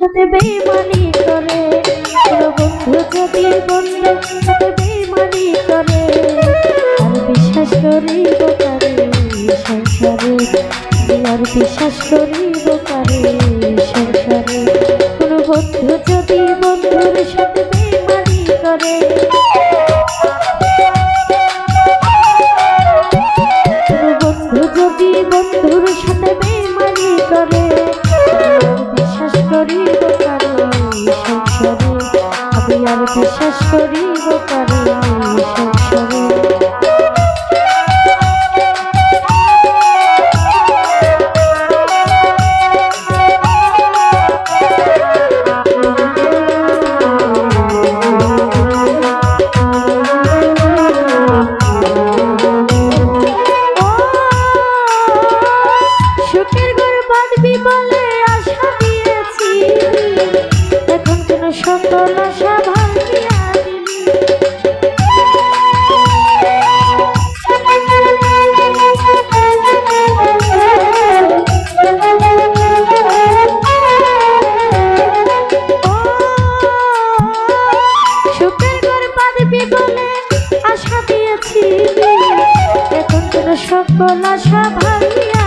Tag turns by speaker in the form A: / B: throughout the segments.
A: সাথে বেমানি করে। বন্ধু যদি বন্ধু, সাথে বেমানি করে। আর বিশ্বাস করিব কারে সংসারে? আর বিশ্বাস করিব সংসারে? কোনো বন্ধু যদি বন্ধু আমি আর বিশ্বাস করিব কারণ সংসারে সকল সভাইয়া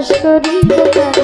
A: বিশ্বাস করি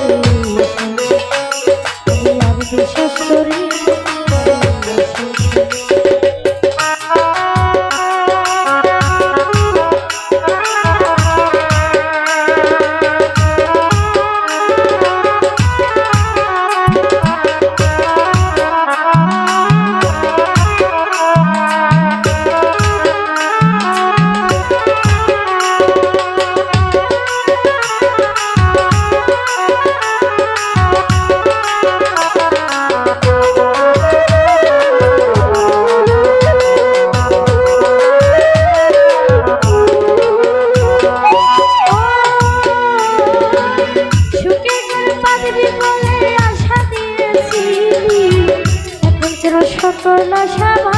A: সকল সভা